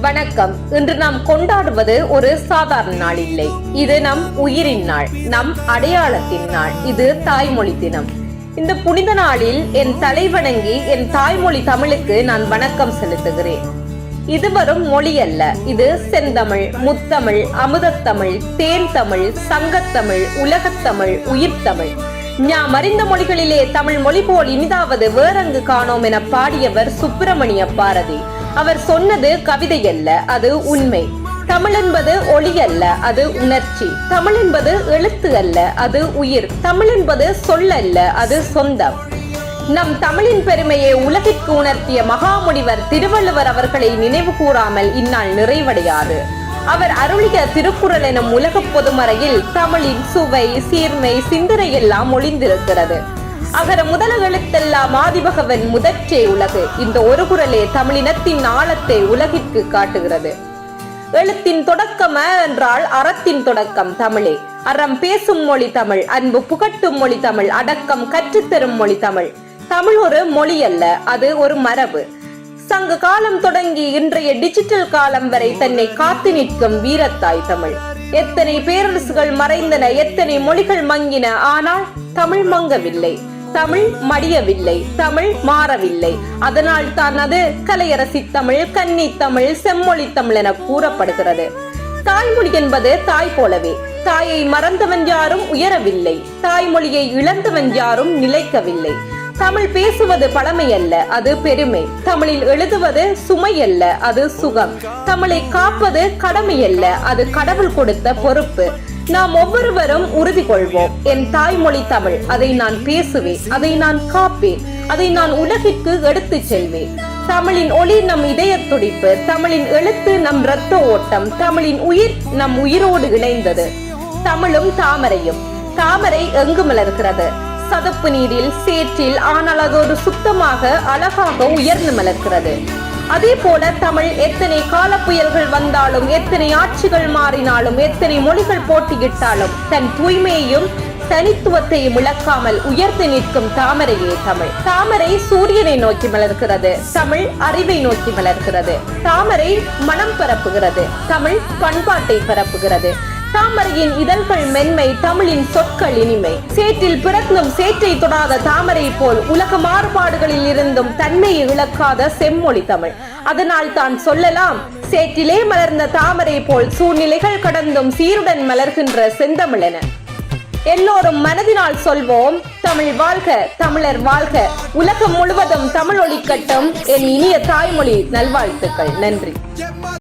வணக்கம். இன்று நாம் கொண்டாடுவது ஒரு சாதாரண நாள் இல்லை. இது நம் உயிரின் நாள் நம் அடையாளத்தின் நாள். இது தாய்மொழி தினம். இந்த புனித நாளில் என் தலை வணங்கி என் தாய்மொழி தமிழுக்கு நான் வணக்கம் செலுத்துகிறேன். இது வரும் மொழி அல்ல. இது செந்தமிழ் முத்தமிழ் அமுதத்தமிழ் தேன் தமிழ் சங்கத்தமிழ் உலகத்தமிழ் உயிர்த்தமிழ் ஞாம் அறிந்த மொழிகளிலே தமிழ் மொழி போல் இனிதாவது வேறங்கு காணோம் என பாடியவர் சுப்பிரமணிய பாரதி. அவர் சொன்னது கவிதை அல்ல அது உண்மை. தமிழ் என்பது ஒளி அல்ல அது உணர்ச்சி. தமிழ் என்பது எழுத்து அல்ல அது உயிர். தமிழ் என்பது சொல் அல்ல அது சொந்தம். நம் தமிழின் பெருமையை உலகிற்கு உணர்த்திய மகாமுனிவர் திருவள்ளுவர் அவர்களை நினைவு கூறாமல் இந்நாள் நிறைவடையாது. அவர் அருளிய திருக்குறள் எனும் உலக பொதுமறையில் தமிழின் சுவை சீர்மை சிந்தனை எல்லாம் ஒளிந்திருக்கிறது. அகர முதல எழுத்தெல்லாம் ஆதிபகவன் முதற்றே உலகு. இந்த ஒரு குரலே தமிழினத்தின் ஆழத்தை உலகிற்கு காட்டுகிறது. எழுத்தின் தொடக்கம் என்றால் அறத்தின் தொடக்கம் தமிழே. அறம் பேசும் மொழி தமிழ் அன்பு புகட்டும் மொழி தமிழ் அடக்கம் கற்றுத்தரும் மொழி தமிழ். தமிழ் ஒரு மொழி அல்ல அது ஒரு மரபு. சங்க காலம் தொடங்கி இன்றைய டிஜிட்டல் காலம் வரை தன்னை காத்து நிற்கும் வீரத்தாய் தமிழ். எத்தனை பேரரசுகள் மறைந்தன எத்தனை மொழிகள் மங்கின ஆனால் தமிழ் மங்கவில்லை. தமிழ் மடியவில்லை தமிழ் மாறவில்லை. அதனால் தான் அது கலையரசி தமிழ் கன்னி தமிழ் செம்மொழி தமிழ் என கூறப்படுகிறது. தாய்மொழி என்பது தாய் போலவே தாயை மறந்தவன் யாரும் உயரவில்லை தாய்மொழியை இழந்தவன் யாரும் நிலைக்கவில்லை. தமிழ் பேசுவது பழமை அல்ல அது பெருமை. தமிழில் எழுதுவது சுமை அல்ல அது சுகம். தமிழை காப்பது கடமை அல்ல அது கடவுள் கொடுத்த பொறுப்பு. நாம் ஒவ்வொருவரும் உறுதி கொள்வோம் என் தாய்மொழி தமிழ். அதை நான் பேசுவேன். அதை நான் காப்பேன். அதை நான் உலகிற்கு எடுத்துச் செல்வேன். தமிழின் ஒளி நம் இதய துடிப்பு. தமிழின் எழுத்து நம் இரத்த ஓட்டம். தமிழின் உயிர் நம் உயிரோடு இணைந்தது. தமிழும் தாமரையும். தாமரை எங்கு மலர்கிறது? சதுப்பு நீரில் சேற்றில் ஆனால் அது ஒரு சுத்தமாக அழகாக உயர்ந்து மலர்கிறது. அதே போல தமிழ் எத்தனை கால புயல்கள் வந்தாலும் எத்தனை ஆட்சிகள் மாறினாலும் எத்தனை மொழிகள் போட்டியிட்டாலும் தன் தூய்மையையும் தனித்துவத்தையும் இழக்காமல் உயர்த்து நிற்கும் தாமரையே தமிழ். தாமரை சூரியனை நோக்கி மலர்கிறது தமிழ் அறிவை நோக்கி மலர்கிறது தாமரை மனம் பரப்புகிறது தமிழ் பண்பாட்டை பரப்புகிறது. தாமரையின் இதழ்கள் மென்மை தமிழின் சொற்கள் இனிமை. சேற்றில் பிறந்தும் சேற்றை தொடாத தாமரை போல் உலக மாறுபாடுகளில் இருந்தும் தன்மையை இழக்காத செம்மொழி தமிழ். அதனால் தான் சொல்லலாம் சேற்றிலே மலர்ந்த தாமரை போல் சூழ்நிலைகள் கடந்தும் சீருடன் மலர்கின்ற செந்தமிழன. எல்லோரும் மனதினால் சொல்வோம் தமிழ் வாழ்க தமிழர் வாழ்க. உலகம் முழுவதும் தமிழ் ஒலிக்கட்டும் என் இனிய தாய்மொழி நல்வாழ்த்துக்கள். நன்றி.